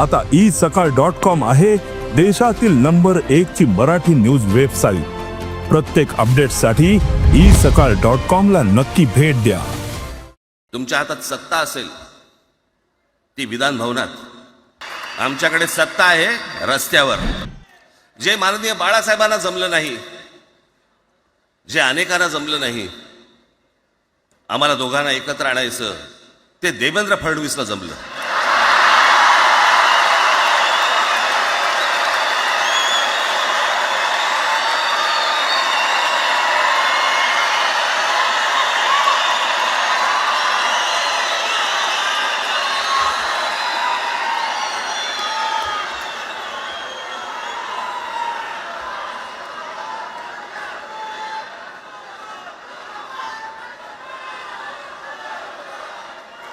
आता ई सकाळ dot com आहे देशातील नंबर एक ची मराठी न्यूज वेबसाईट. प्रत्येक अपडेटसाठी ई सकाळ डॉट कॉम ला नक्की भेट द्या. तुमच्या हातात सत्ता असेल ती विधान भवनात. आमच्याकडे सत्ता आहे रस्त्यावर. जे माननीय बाळासाहेबांना जमलं नाही जे अनेकांना जमलं नाही आम्हाला दोघांना एकत्र आणायचं ते देवेंद्र फडणवीसला जमलं.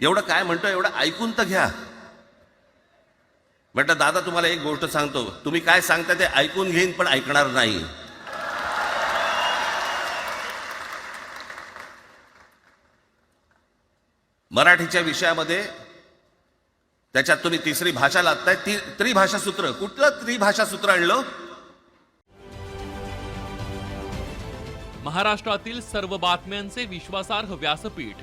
एवढं काय म्हणतो एवढं ऐकून तर घ्या. म्हटलं दादा तुम्हाला एक गोष्ट सांगतो. तुम्ही काय सांगता ते ऐकून घेईन पण ऐकणार नाही. मराठीच्या विषयामध्ये त्याच्यात तुम्ही तिसरी भाषा लादताय. ती त्रिभाषा सूत्र कुठलं त्रिभाषा सूत्र आणलं? महाराष्ट्रातील सर्व बातम्यांचे विश्वासार्ह व्यासपीठ.